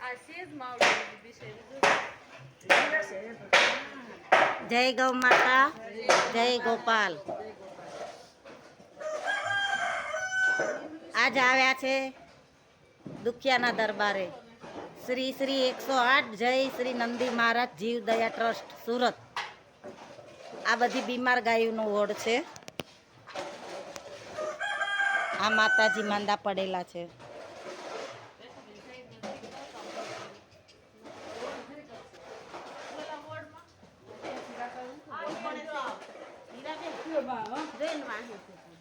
Às seis mal, bicho. જય ગૌ માતા, જય ગોપાલ. આજ આવ્યા છે દુખિયાના દરબારે. શ્રી શ્રી એકસો આઠ, જય શ્રી નંદી મહારાજ જીવદયા ટ્રસ્ટ, સુરત. આ બધી બીમાર ગાયોનો વોર્ડ છે. આ માતાજી માંદા પડેલા છે. 对，认。